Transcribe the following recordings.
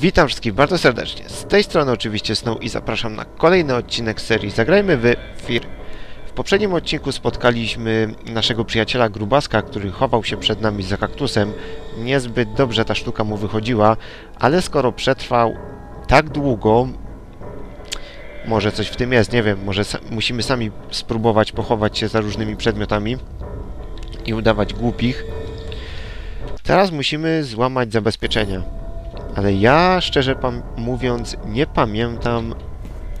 Witam wszystkich bardzo serdecznie. Z tej strony oczywiście Snow i zapraszam na kolejny odcinek serii Zagrajmy w Fir. W poprzednim odcinku spotkaliśmy naszego przyjaciela Grubaska, który chował się przed nami za kaktusem. Niezbyt dobrze ta sztuka mu wychodziła, ale skoro przetrwał tak długo, może coś w tym jest, nie wiem, może sa musimy sami spróbować pochować się za różnymi przedmiotami i udawać głupich. Teraz musimy złamać zabezpieczenia. Ale ja, szczerze mówiąc, nie pamiętam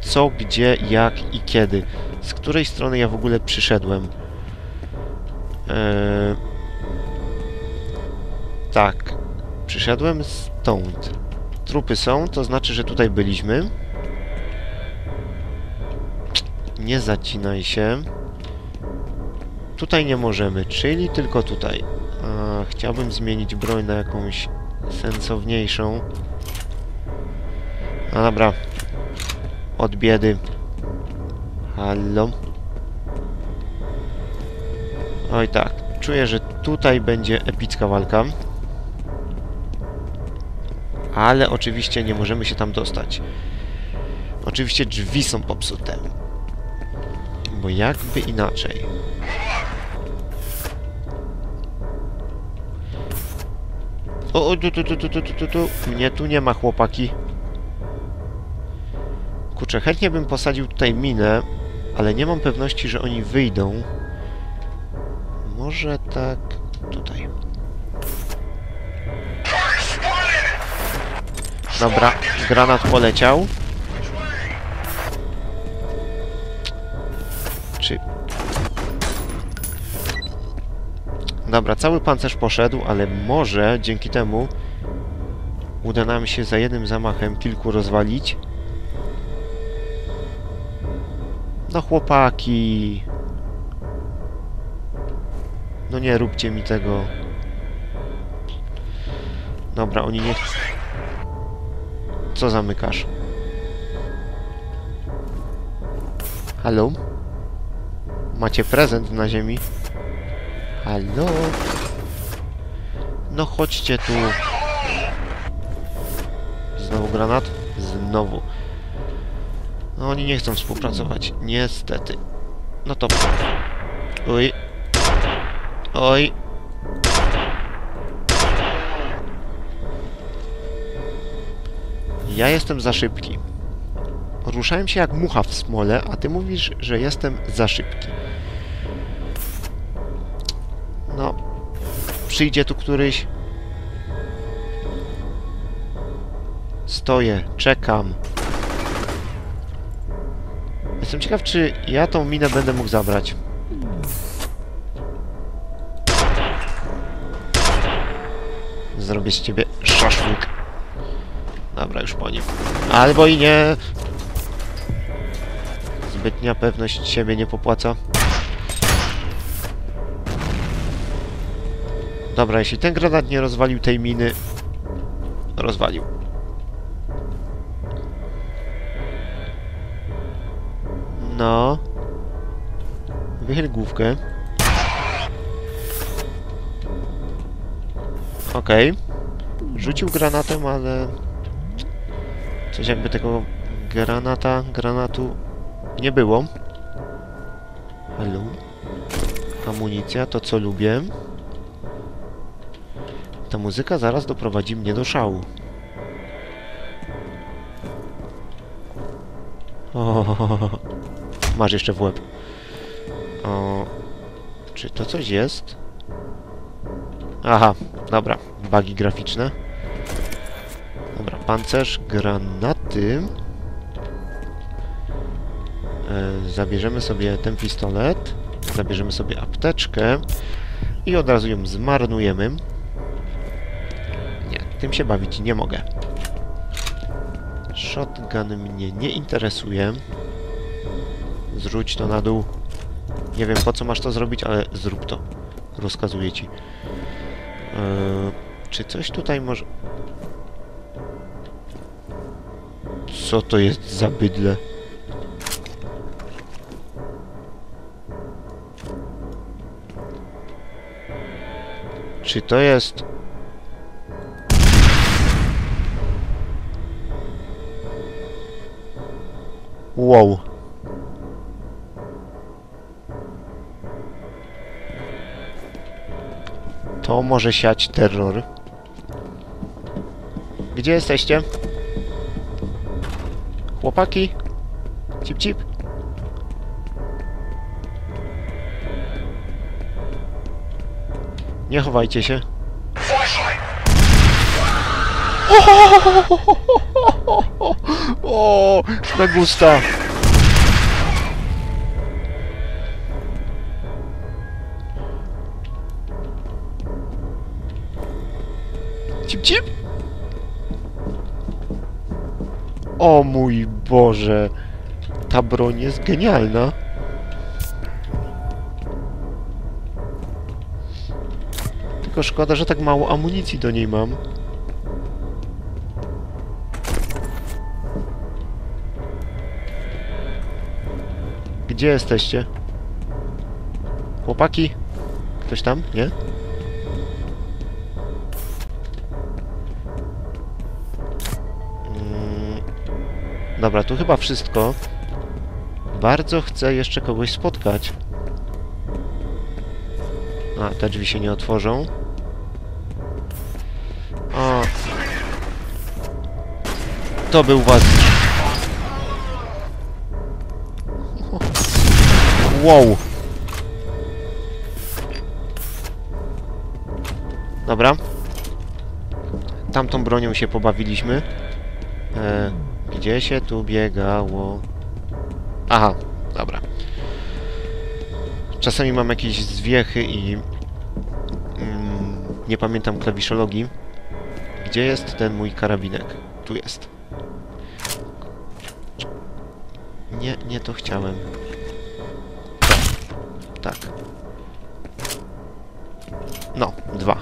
co, gdzie, jak i kiedy. Z której strony ja w ogóle przyszedłem. Eee... Tak. Przyszedłem stąd. Trupy są, to znaczy, że tutaj byliśmy. Nie zacinaj się. Tutaj nie możemy, czyli tylko tutaj. A, chciałbym zmienić broń na jakąś sensowniejszą. No dobra. Od biedy. Hallo. Oj tak. Czuję, że tutaj będzie epicka walka. Ale oczywiście nie możemy się tam dostać. Oczywiście drzwi są popsute. Bo jakby inaczej. O, o, tu, tu, tu, tu, tu, tu, tu. Mnie tu nie ma, chłopaki. Kurczę, chętnie bym posadził tutaj minę, ale nie mam pewności, że oni wyjdą. Może tak... tutaj. Dobra, granat poleciał. Dobra, cały pancerz poszedł, ale może dzięki temu uda nam się za jednym zamachem kilku rozwalić. No chłopaki! No nie róbcie mi tego. Dobra, oni nie... Co zamykasz? Halo? Macie prezent na ziemi? Halo? No chodźcie tu. Znowu granat? Znowu. No oni nie chcą współpracować. Niestety. No to... Oj. Oj. Ja jestem za szybki. Ruszałem się jak mucha w smole, a ty mówisz, że jestem za szybki. No. Przyjdzie tu któryś. Stoję, czekam. Jestem ciekaw, czy ja tą minę będę mógł zabrać. Zrobię z ciebie szaszłyk. Dobra, już po nim. Albo i nie. Zbytnia pewność siebie nie popłaca. Dobra, jeśli ten granat nie rozwalił tej miny... Rozwalił. No. Wychyl główkę. Okej. Okay. Rzucił granatem, ale... Coś jakby tego granata, granatu nie było. Halo. Amunicja, to co lubię. Ta muzyka zaraz doprowadzi mnie do szału. O, masz jeszcze w łeb. O, czy to coś jest? Aha, dobra. Bagi graficzne. Dobra, pancerz, granaty. E, zabierzemy sobie ten pistolet. Zabierzemy sobie apteczkę. I od razu ją zmarnujemy. Tym się bawić nie mogę. Shotgun mnie nie interesuje. Zrzuć to na dół. Nie wiem po co masz to zrobić, ale zrób to. Rozkazuję ci. Eee, czy coś tutaj może... Co to jest za bydle? Czy to jest... Wow. To może siać terror. Gdzie jesteście? Chłopaki? Cip cip? Nie chowajcie się. O, me gusta. Cip cip? O mój Boże. Ta broń jest genialna. Tylko szkoda, że tak mało amunicji do niej mam. Gdzie jesteście? Chłopaki? Ktoś tam? Nie? Mm, Dobra, tu chyba wszystko. Bardzo chcę jeszcze kogoś spotkać. A, te drzwi się nie otworzą. O. To był was. Wow. Dobra. Tamtą bronią się pobawiliśmy. E, gdzie się tu biegało? Aha, dobra. Czasami mam jakieś zwiechy i mm, nie pamiętam klawiszologii. Gdzie jest ten mój karabinek? Tu jest. Nie, nie to chciałem. Tak. No, dwa.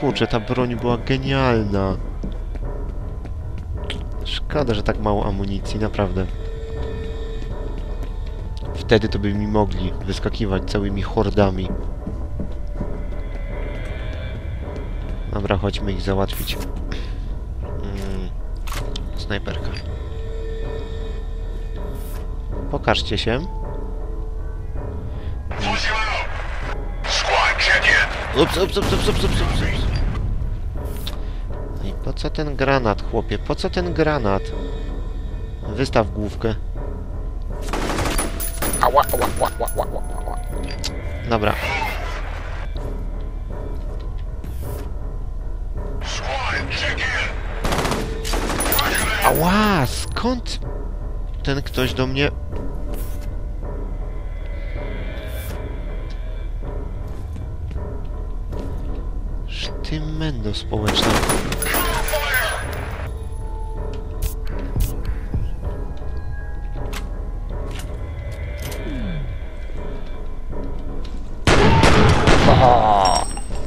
Kurczę, ta broń była genialna. Szkoda, że tak mało amunicji, naprawdę. Wtedy to by mi mogli wyskakiwać całymi hordami. Dobra, chodźmy ich załatwić. Mm, snajperka. Pokażcie się. Ups, ups, ups, ups, ups, ups, ups, ups. I po co ten granat, chłopie? Po co ten granat? Wystaw główkę. Ała, ała, ała, ała, ała, ała. Dobra. Ała, skąd ten ktoś do mnie... Sztymendo społeczna.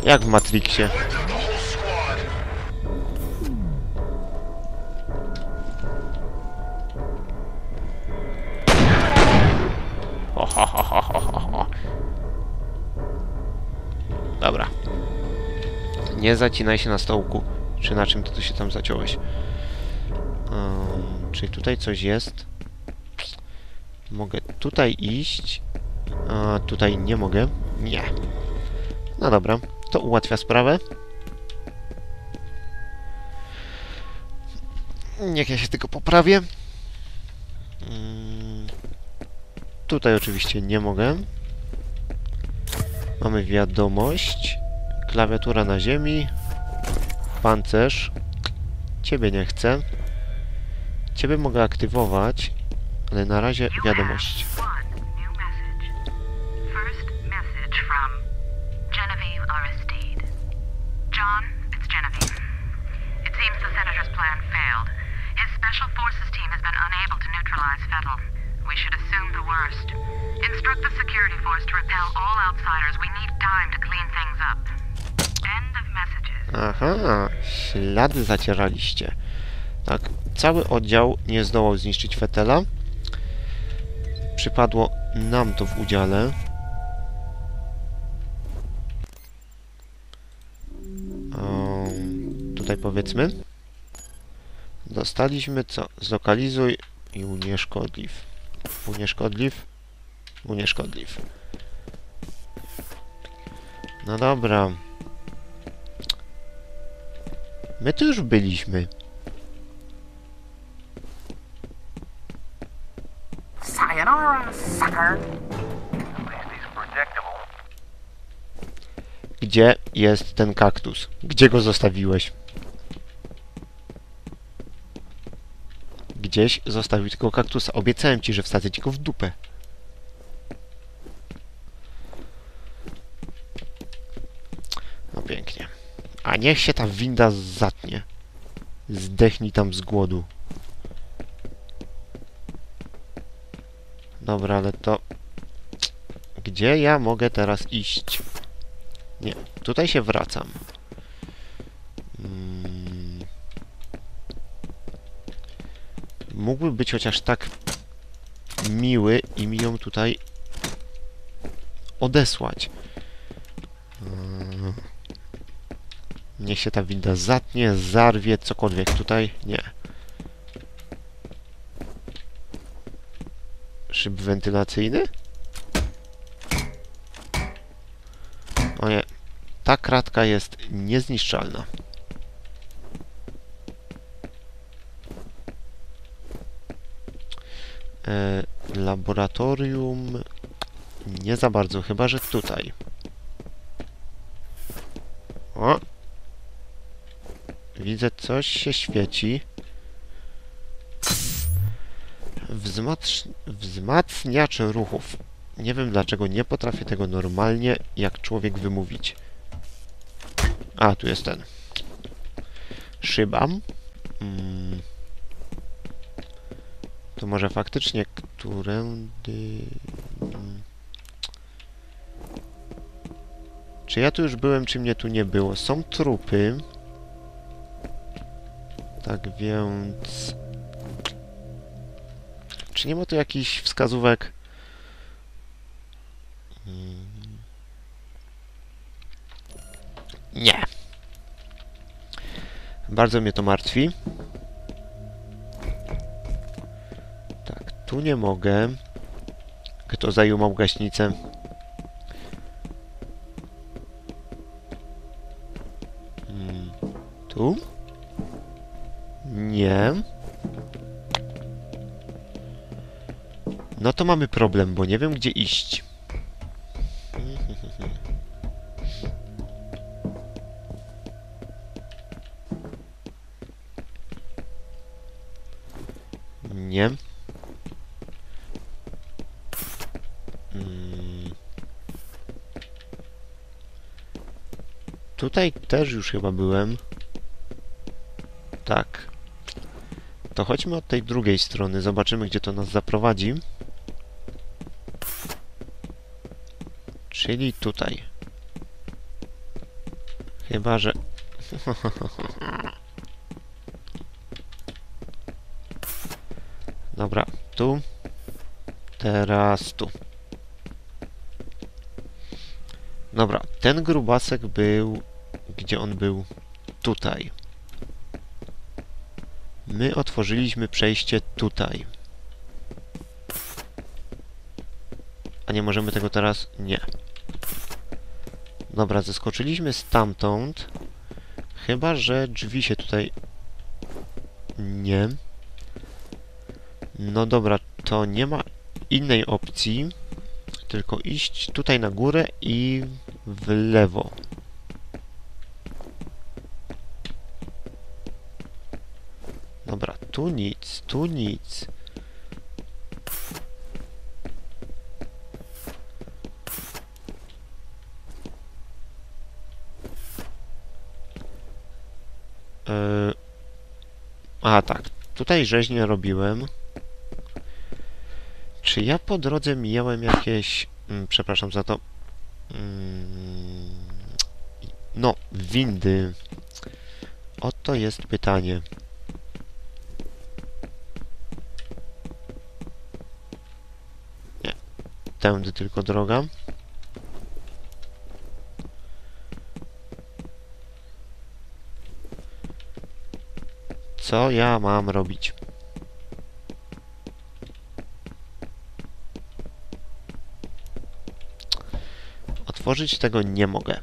Jak w Matrixie. Nie zacinaj się na stołku. Czy na czym ty tu się tam zaciąłeś? Um, czyli tutaj coś jest? Mogę tutaj iść. A tutaj nie mogę. Nie. No dobra. To ułatwia sprawę. Niech ja się tylko poprawię. Mm, Tutaj oczywiście nie mogę. Mamy wiadomość. Klawiatura na ziemi. Pancerz. Ciebie nie chcę. Ciebie mogę aktywować, ale na razie wiadomość. Instruct the security force to repel all outsiders. We need time to clean things up. Aha, ślady zacieraliście. Tak, cały oddział nie zdołał zniszczyć Fetela. Przypadło nam to w udziale. Um, tutaj powiedzmy. Dostaliśmy co? Zlokalizuj I unieszkodliw. Unieszkodliw. Unieszkodliw. No dobra. My tu już byliśmy. Sayonara, sucker. Gdzie jest ten kaktus? Gdzie go zostawiłeś? Gdzieś zostawił tego kaktusa. Obiecałem ci, że wsadzę ci go w dupę. No pięknie. A niech się ta winda zatnie. Zdechnij tam z głodu. Dobra, ale to... Gdzie ja mogę teraz iść? Nie, tutaj się wracam. Mm. Mógłby być chociaż tak miły i mi ją tutaj odesłać. Mm. Niech się ta winda zatnie, zarwie, cokolwiek tutaj. Nie. Szyb wentylacyjny? O nie. Ta kratka jest niezniszczalna. E, laboratorium... Nie za bardzo, chyba że tutaj. O! Widzę, coś się świeci. Wzmacn wzmacniacz ruchów. Nie wiem dlaczego nie potrafię tego normalnie jak człowiek wymówić. A, tu jest ten. Szyba. Mm. To może faktycznie którędy... Mm. Czy ja tu już byłem, czy mnie tu nie było? Są trupy. Tak więc... Czy nie ma tu jakichś wskazówek? Mm. Nie. Bardzo mnie to martwi. Tak, tu nie mogę. Kto zajumał gaśnicę? Mm, Tu? To mamy problem, bo nie wiem gdzie iść. Nie. Mm. Tutaj też już chyba byłem. Tak. To chodźmy od tej drugiej strony, zobaczymy gdzie to nas zaprowadzi. Czyli tutaj. Chyba, że... Dobra, tu. Teraz tu. Dobra, ten grubasek był... Gdzie on był? Tutaj. My otworzyliśmy przejście tutaj. A nie możemy tego teraz? Nie. Dobra, zeskoczyliśmy stamtąd. Chyba, że drzwi się tutaj... Nie. No dobra, to nie ma innej opcji, tylko iść tutaj na górę i w lewo. Dobra, tu nic, tu nic. Yy... A tak, tutaj rzeźnie robiłem. Czy ja po drodze mijałem jakieś... Mm, przepraszam za to. Mm, no, windy. Oto jest pytanie. Nie. Tędy tylko droga. Co ja mam robić? Otworzyć tego nie mogę.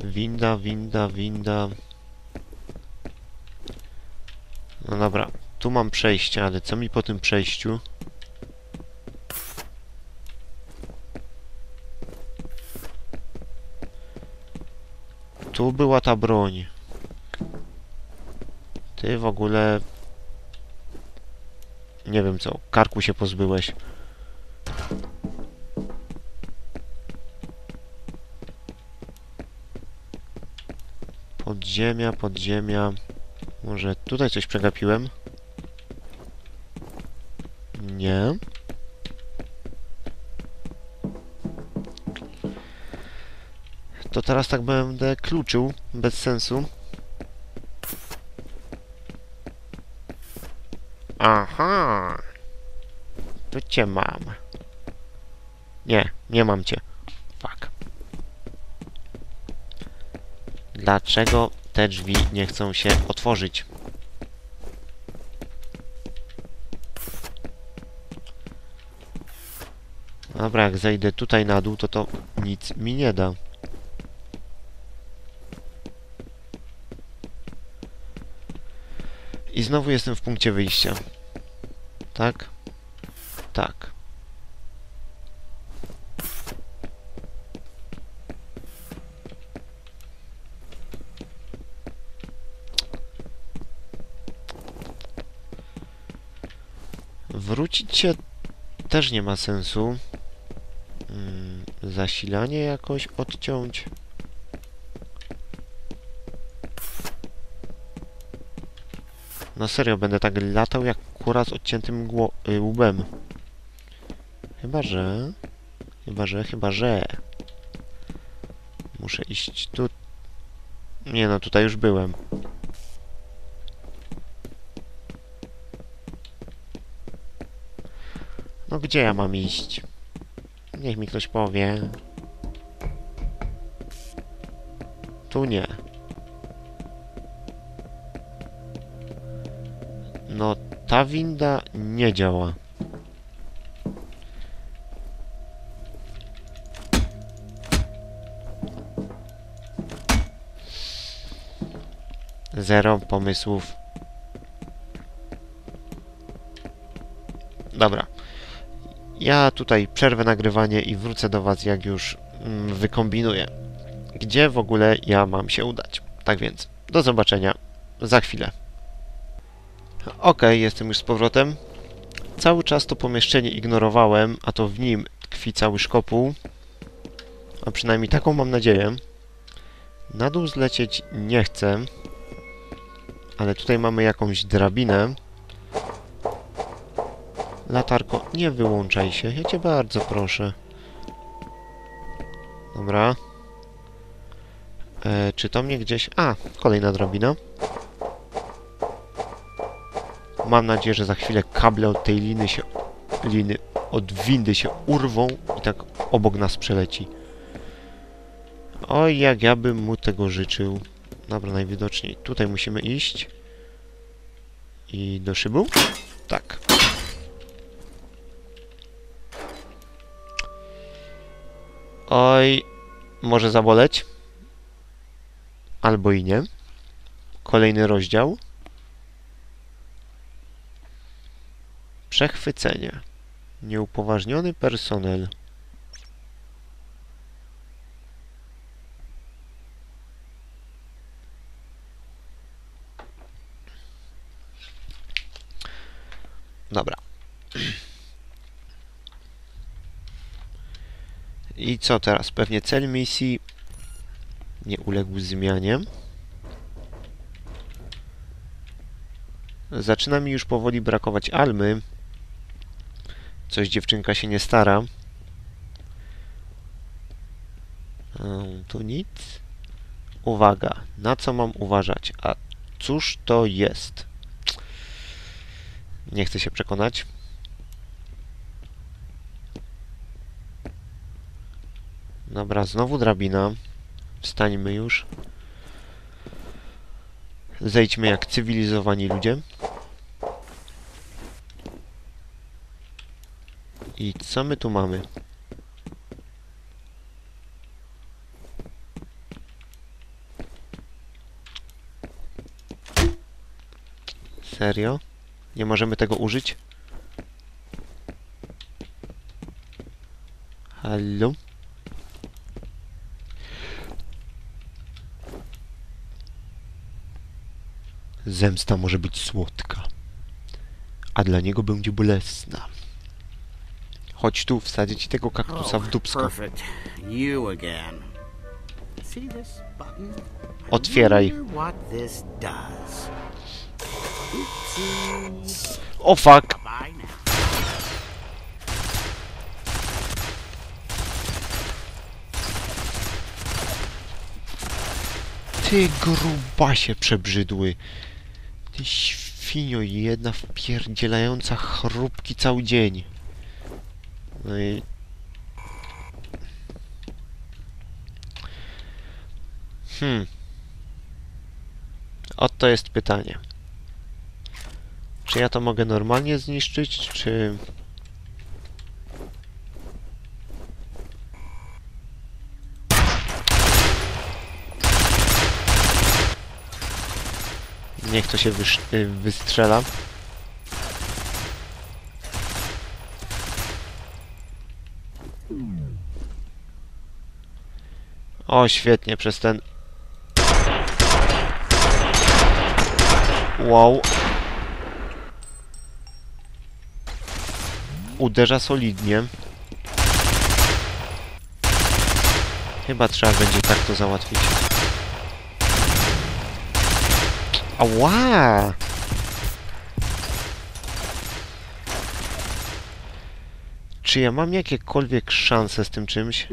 Winda, winda, winda. No dobra, tu mam przejście, ale co mi po tym przejściu? Tu była ta broń. Ty w ogóle... Nie wiem co, karku się pozbyłeś. Podziemia, podziemia. Może tutaj coś przegapiłem? Nie. To teraz tak będę kluczył, bez sensu. Aha. Tu cię mam. Nie, nie mam cię. Fuck. Dlaczego te drzwi nie chcą się otworzyć? Dobra, jak zejdę tutaj na dół, to to nic mi nie da. I znowu jestem w punkcie wyjścia. Tak? Tak. Wrócić się też nie ma sensu. Mm, zasilanie jakoś odciąć. No serio, będę tak latał jak kura z odciętym y, łbem. Chyba, że... Chyba, że... Chyba, że... Muszę iść tu... Nie no, tutaj już byłem. No gdzie ja mam iść? Niech mi ktoś powie. Tu nie. Ta winda nie działa. Zero pomysłów. Dobra. Ja tutaj przerwę nagrywanie i wrócę do Was, jak już mm, wykombinuję, gdzie w ogóle ja mam się udać. Tak więc, do zobaczenia za chwilę. Ok, jestem już z powrotem. Cały czas to pomieszczenie ignorowałem, a to w nim tkwi cały szkopuł. A przynajmniej taką mam nadzieję. Na dół zlecieć nie chcę. Ale tutaj mamy jakąś drabinę. Latarko, nie wyłączaj się. Ja cię bardzo proszę. Dobra. E, czy to mnie gdzieś... A, kolejna drabina. Mam nadzieję, że za chwilę kable od tej liny się... Liny od windy się urwą i tak obok nas przeleci. Oj, jak ja bym mu tego życzył. Dobra, najwidoczniej tutaj musimy iść. I do szybu? Tak. Oj, może zaboleć. Albo i nie. Kolejny rozdział. Przechwycenie. Nieupoważniony personel. Dobra. I co teraz? Pewnie cel misji nie uległ zmianie. Zaczyna mi już powoli brakować Almy. Coś dziewczynka się nie stara. Tu nic. Uwaga, na co mam uważać? A cóż to jest? Nie chcę się przekonać. Dobra, znowu drabina. Wstańmy już. Zejdźmy jak cywilizowani ludzie. I co my tu mamy? Serio? Nie możemy tego użyć? Halo? Zemsta może być słodka, a dla niego będzie bolesna. Chodź tu, wsadzę ci tego kaktusa w dupsko. button? I Otwieraj. O fuck! Ty grubasie przebrzydły. Ty świnio jedna wpierdzielająca chrupki cały dzień. No i... Hmm. Oto jest pytanie. Czy ja to mogę normalnie zniszczyć, czy... Niech to się y, wystrzela. O, świetnie, przez ten... Wow. Uderza solidnie. Chyba trzeba będzie tak to załatwić. Ała! Czy ja mam jakiekolwiek szanse z tym czymś?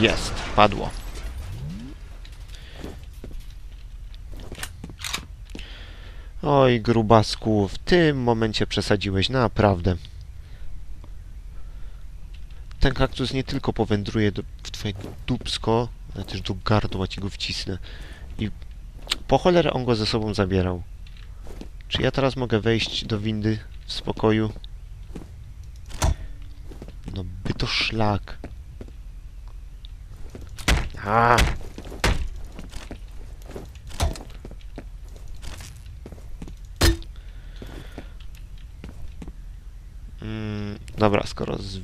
Jest, padło. Oj, grubasku, w tym momencie przesadziłeś, naprawdę. Ten kaktus nie tylko powędruje do, w twoje dupsko, ale też do gardła ci go wcisnę. I po cholerę on go ze sobą zabierał. Czy ja teraz mogę wejść do windy w spokoju? No by to szlak. A! Mm, dobra, skoro z,